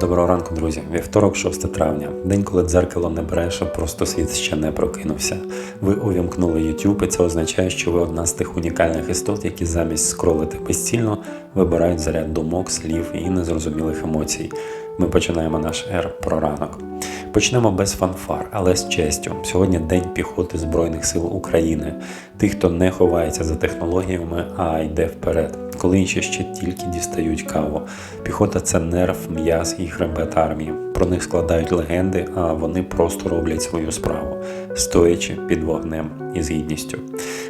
Доброго ранку, друзі. Вівторок, 6 травня. День, коли дзеркало не бреше, просто світ ще не прокинувся. Ви увімкнули YouTube, і це означає, що ви одна з тих унікальних істот, які замість скролити безцільно вибирають заряд думок, слів і незрозумілих емоцій. Ми починаємо наш ер про ранок. Почнемо без фанфар, але з честю. Сьогодні День піхоти Збройних сил України, тих, хто не ховається за технологіями, а йде вперед. Коли інші ще тільки дістають каву. Піхота це нерв, м'яз і хребет армії. Про них складають легенди, а вони просто роблять свою справу, стоячи під вогнем і з гідністю.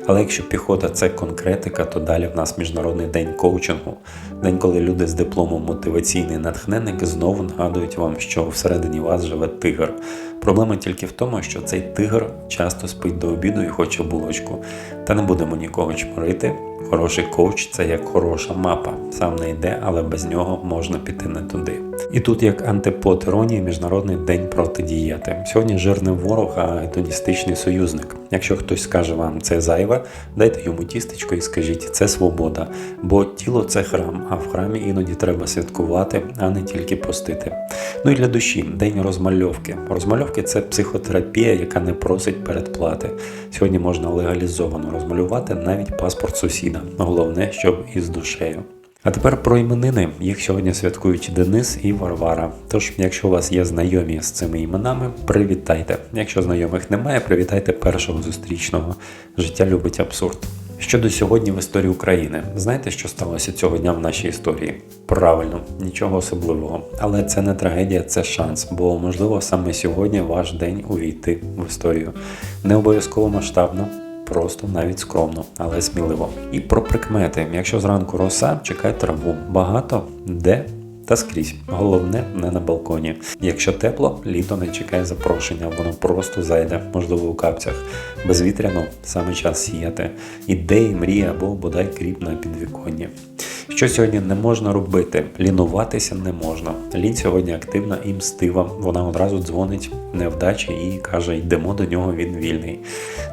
Але якщо піхота це конкретика, то далі в нас міжнародний день коучингу, день, коли люди з дипломом мотиваційний натхненник знову нагадують вам, що всередині вас живе тигр. Проблема тільки в тому, що цей тигр часто спить до обіду і хоче булочку. Та не будемо нікого чморити. Хороший коуч це як хороша мапа. Сам не йде, але без нього можна піти не туди. І тут, як антипод іронії, міжнародний день проти дієти. Сьогодні жирний ворог, а гедоністичний союзник. Якщо хтось скаже вам це зайве, дайте йому тістечко і скажіть, це свобода. Бо тіло це храм, а в храмі іноді треба святкувати, а не тільки постити. Ну і для душі день розмальовки. Розмальовки це психотерапія, яка не просить передплати. Сьогодні можна легалізовано розмалювати навіть паспорт сусіда. Головне, щоб із душею. А тепер про іменини. Їх сьогодні святкують Денис і Варвара. Тож, якщо у вас є знайомі з цими іменами, привітайте. Якщо знайомих немає, привітайте першого зустрічного. Життя любить абсурд. Щодо сьогодні в історії України, знаєте, що сталося цього дня в нашій історії? Правильно, нічого особливого. Але це не трагедія, це шанс, бо можливо саме сьогодні ваш день увійти в історію. Не обов'язково масштабно, просто навіть скромно, але сміливо. І про прикмети. Якщо зранку роса, чекай траву. Багато де. Та скрізь, головне не на балконі. Якщо тепло, літо не чекає запрошення, воно просто зайде, можливо, у капцях. Безвітряно саме час сіяти. Ідеї, мрії або бодай кріп на підвіконні. Що сьогодні не можна робити? Лінуватися не можна. Лінь сьогодні активна і мстива. Вона одразу дзвонить невдачі і каже: йдемо до нього, він вільний.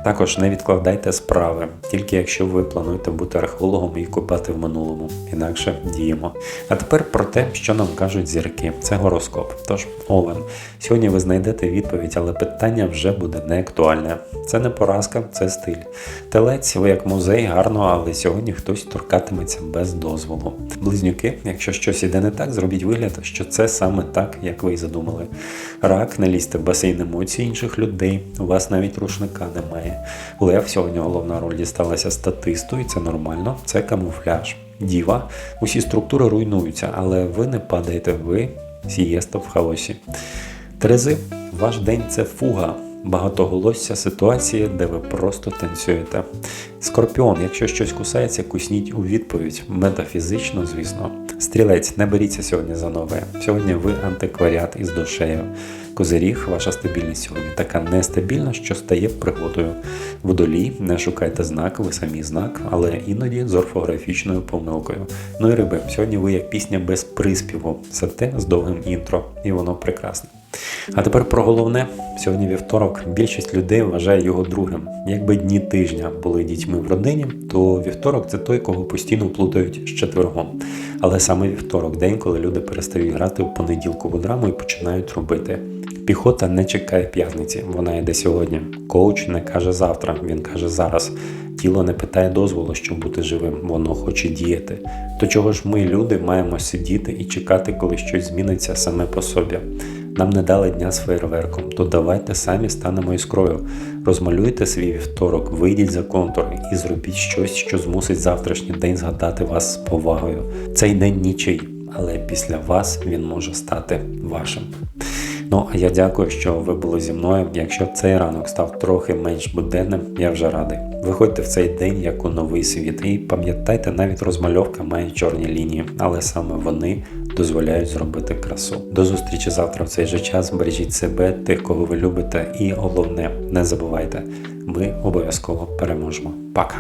Також не відкладайте справи, тільки якщо ви плануєте бути археологом і копати в минулому, інакше діємо. А тепер про те, що нам кажуть зірки. Це гороскоп. Тож, Овен, сьогодні ви знайдете відповідь, але питання вже буде не актуальне. Це не поразка, це стиль. Телець, ви як музей, гарно, але сьогодні хтось торкатиметься без дозволу. Близнюки, якщо щось іде не так, зробіть вигляд, що це саме так, як ви і задумали. Рак, не лізьте в басейн емоцій інших людей. У вас навіть рушника немає. Лев сьогодні головна роль дісталася статисту, і це нормально, це камуфляж. Діва, усі структури руйнуються, але ви не падаєте, ви сієста в хаосі. Терези, ваш день це фуга. Багатоголосся ситуації, де ви просто танцюєте. Скорпіон, якщо щось кусається, кусніть у відповідь. Метафізично, звісно. Стрілець, не беріться сьогодні за нове. Сьогодні ви антикваріат із душею. Козиріг, ваша стабільність сьогодні така нестабільна, що стає пригодою. Водолій, не шукайте знак, ви самі знак, але іноді з орфографічною помилкою. Ну і риби, сьогодні ви як пісня без приспіву, зате з довгим інтро, і воно прекрасне. А тепер про головне. Сьогодні вівторок. Більшість людей вважає його другим. Якби дні тижня були дітьми в родині, то вівторок це той, кого постійно плутають з четвергом. Але саме вівторок день, коли люди перестають грати в понеділкову драму і починають робити. Піхота не чекає п'ятниці, вона йде сьогодні. Коуч не каже завтра, він каже зараз. Тіло не питає дозволу, щоб бути живим, воно хоче діяти. То чого ж ми, люди, маємо сидіти і чекати, коли щось зміниться саме по собі? Нам не дали дня з фейерверком, то давайте самі станемо іскрою. Розмалюйте свій вівторок, вийдіть за контур і зробіть щось, що змусить завтрашній день згадати вас з повагою. Цей день нічий, але після вас він може стати вашим. Ну, а я дякую, що ви були зі мною. Якщо цей ранок став трохи менш буденним, я вже радий. Виходьте в цей день як у новий світ. І пам'ятайте, навіть розмальовка має чорні лінії, але саме вони дозволяють зробити красу. До зустрічі завтра в цей же час. Бережіть себе, тих, кого ви любите, і головне, не забувайте, ми обов'язково переможемо. Пока!